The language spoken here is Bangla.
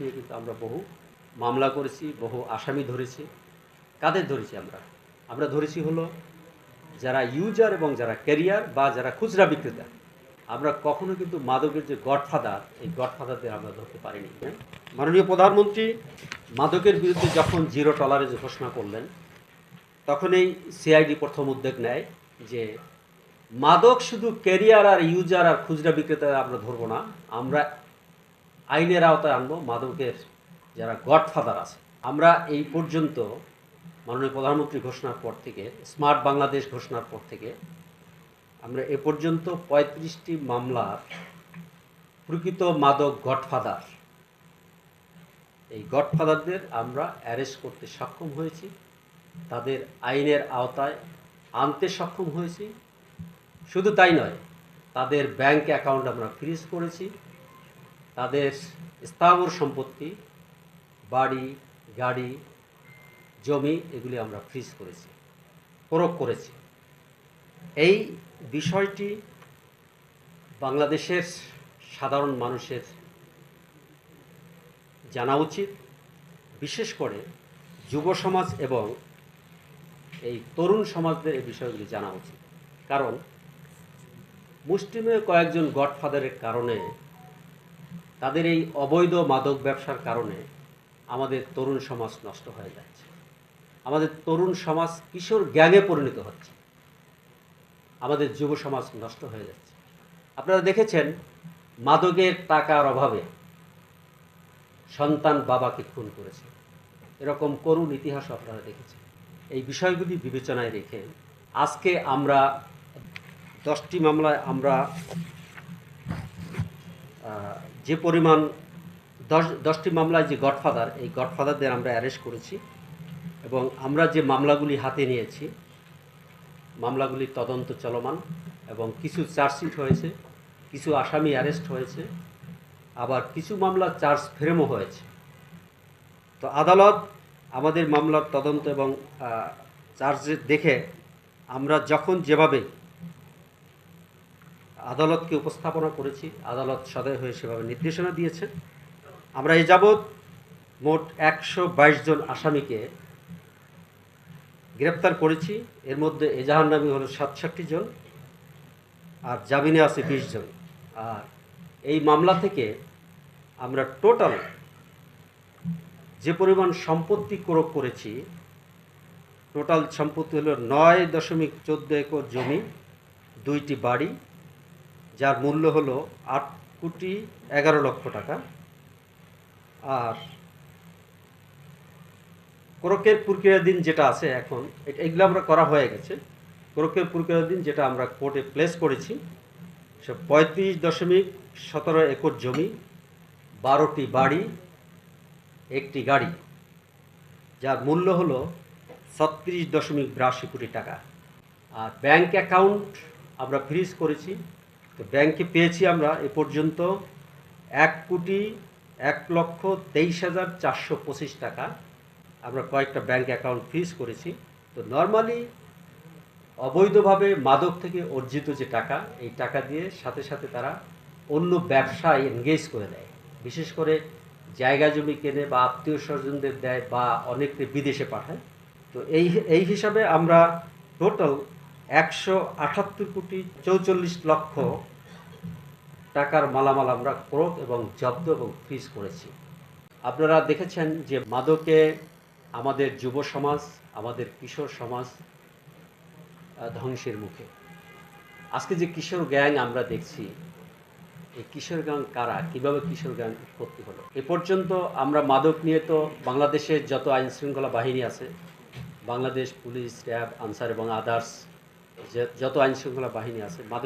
নিয়ে কিন্তু আমরা বহু মামলা করেছি, বহু আসামি ধরেছি। কাদের ধরেছি আমরা? আমরা ধরেছি হলো যারা ইউজার এবং যারা ক্যারিয়ার বা যারা খুচরা বিক্রেতা, আমরা কখনো কিন্তু মাদকের যে গডফাদার, এই গডফাদারদের আমরা ধরতে পারিনি। হ্যাঁ? মাননীয় প্রধানমন্ত্রী, মাদকের বিরুদ্ধে যখন জিরো টলারেন্স ঘোষণা করলেন, তখন এই সিআইডি প্রথম উদ্যোগ নেয় যে মাদক শুধু ক্যারিয়ার আর ইউজার আর খুচরা বিক্রেতা আমরা ধরবো না, আমরা আইনের আওতায় আনব, মাদকের যারা গডফাদার আছে। আমরা এই পর্যন্ত মাননীয় প্রধানমন্ত্রী ঘোষণার পর থেকে, স্মার্ট বাংলাদেশ ঘোষণার পর থেকে, আমরা এ পর্যন্ত পঁয়ত্রিশটি মামলার প্রকৃত মাদক গডফাদার। এই গডফাদারদের আমরা অ্যারেস্ট করতে সক্ষম হয়েছি, তাদের আইনের আওতায় আনতে সক্ষম হয়েছি। শুধু তাই নয়, তাদের ব্যাংক অ্যাকাউন্ট আমরা ফ্রিজ করেছি তাদের স্থাবর সম্পত্তি, বাড়ি, গাড়ি, জমি এগুলি আমরা ফ্রিজ করেছি প্রয়োগ করেছি। এই বিষয়টি বাংলাদেশের সাধারণ মানুষের জানা উচিত, বিশেষ করে যুব সমাজ এবং এই তরুণ সমাজদের এই বিষয়গুলি জানা উচিত। কারণ মুসলিমে কয়েকজন গডফাদারের কারণে তাদের এই অবৈধ মাদক ব্যবসার কারণে আমাদের তরুণ সমাজ নষ্ট হয়ে যাচ্ছে। আমাদের তরুণ সমাজ কিশোর গ্যাংয়ে পরিণত হচ্ছে। আমাদের যুব সমাজ নষ্ট হয়ে যাচ্ছে। আপনারা দেখেছেন, মাদকের টাকার অভাবে সন্তান বাবাকে খুন করেছে। এরকম করুণ ইতিহাস আপনারা দেখেছেন। এই বিষয়গুলি বিবেচনায় রেখে আজকে আমরা দশটি মামলায় আমরা যে পরিমাণ দশ দশটি মামলায় যে গডফাদার, এই গডফাদারদের আমরা অ্যারেস্ট করেছি এবং আমরা যে মামলাগুলি হাতে নিয়েছি মামলাগুলির তদন্ত চলমান এবং কিছু চার্জশিট হয়েছে, কিছু আসামি অ্যারেস্ট হয়েছে, আবার কিছু মামলা চার্জ ফ্রেমও হয়েছে। তো আদালত আমাদের মামলার তদন্ত এবং চার্জ দেখে আমরা যখন যেভাবে আদালতকে উপস্থাপনা করেছি। আদালত সদয় হয়ে সেভাবে নির্দেশনা দিয়েছে আমরা এ যাবৎ মোট একশো বাইশ জন আসামিকে গ্রেপ্তার করেছি। এর মধ্যে এজাহার নামী হলো সাতষট্টি জন আর জামিনে আছে বিশ জন। আর এই মামলা থেকে আমরা টোটাল যে পরিমাণ সম্পত্তি ক্রোক করেছি, টোটাল সম্পত্তি হলো নয় দশমিক চোদ্দ একর জমি, দুইটি বাড়ি যার মূল্য হলো আট কোটি এগারো লক্ষ টাকা। আর ক্রোকের প্রক্রিয়াধীন যেটা আছে এখন এগুলো আমরা করা হয়ে গেছে। ক্রোকের প্রক্রিয়াধীন যেটা আমরা কোর্টে প্লেস করেছি, সে পঁয়ত্রিশ দশমিক সতেরো একর জমি, বারোটি বাড়ি, একটি গাড়ি, যার মূল্য হলো ছত্রিশ দশমিক বিরাশি কোটি টাকা। আর ব্যাংক অ্যাকাউন্ট আমরা ফ্রিজ করেছি তো ব্যাংকে পেয়েছি আমরা এ পর্যন্ত এক কোটি এক লক্ষ তেইশ হাজার চারশো পঁচিশ টাকা। আমরা কয়েকটা ব্যাংক অ্যাকাউন্ট ফ্রিজ করেছি। তো নর্মালি অবৈধভাবে মাদক থেকে অর্জিত যে টাকা, এই টাকা দিয়ে সাথে সাথে তারা অন্য ব্যবসায় এনগেজ করে দেয় বিশেষ করে জায়গা জমি কেনে বা আত্মীয় স্বজনদের দেয় বা অনেককে বিদেশে পাঠায়। তো এই এই হিসাবে আমরা টোটাল একশো আটাত্তর কোটি চৌচল্লিশ লক্ষ টাকার মালামাল আমরা ক্রোক এবং জব্দ এবং ফ্রিজ করেছি। আপনারা দেখেছেন যে মাদকে আমাদের যুব সমাজ, আমাদের কিশোর সমাজ ধ্বংসের মুখে। আজকে যে কিশোর গ্যাং আমরা দেখছি, এই কিশোর গ্যাং কারা? কীভাবে কিশোর গ্যাং উৎপত্তি হলো? এ পর্যন্ত আমরা মাদক নিয়ে তো বাংলাদেশের যত আইন শৃঙ্খলা বাহিনী আছে, বাংলাদেশ পুলিশ, র্যাব, আনসার এবং আদার্স যত আইনশৃঙ্খলা বাহিনী আছে মাদক